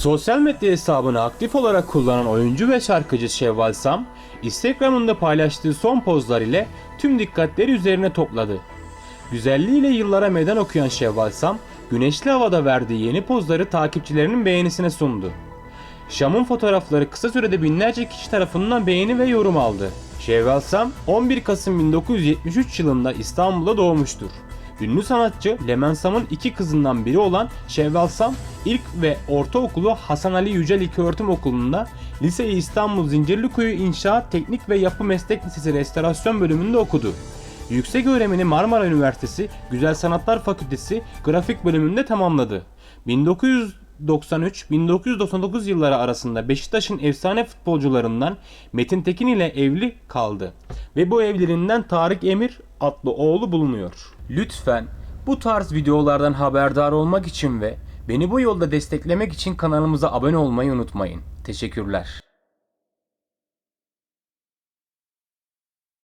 Sosyal medya hesabını aktif olarak kullanan oyuncu ve şarkıcı Şevval Sam, Instagram'ında paylaştığı son pozlar ile tüm dikkatleri üzerine topladı. Güzelliğiyle yıllara meydan okuyan Şevval Sam, güneşli havada verdiği yeni pozları takipçilerinin beğenisine sundu. Şam'ın fotoğrafları kısa sürede binlerce kişi tarafından beğeni ve yorum aldı. Şevval Sam 11 Kasım 1973 yılında İstanbul'da doğmuştur. Ünlü sanatçı Lemen Sam'ın iki kızından biri olan Şevval Sam ilk ve ortaokulu Hasan Ali Yücel İlköğretim Okulu'nda, liseyi İstanbul Zincirlikuyu İnşaat Teknik ve Yapı Meslek Lisesi Restorasyon bölümünde okudu. Yüksek öğrenimini Marmara Üniversitesi Güzel Sanatlar Fakültesi Grafik bölümünde tamamladı. 1993-1999 yılları arasında Beşiktaş'ın efsane futbolcularından Metin Tekin ile evli kaldı. Ve bu evliliğinden Tarık Emir adlı oğlu bulunuyor. Lütfen bu tarz videolardan haberdar olmak için ve beni bu yolda desteklemek için kanalımıza abone olmayı unutmayın. Teşekkürler.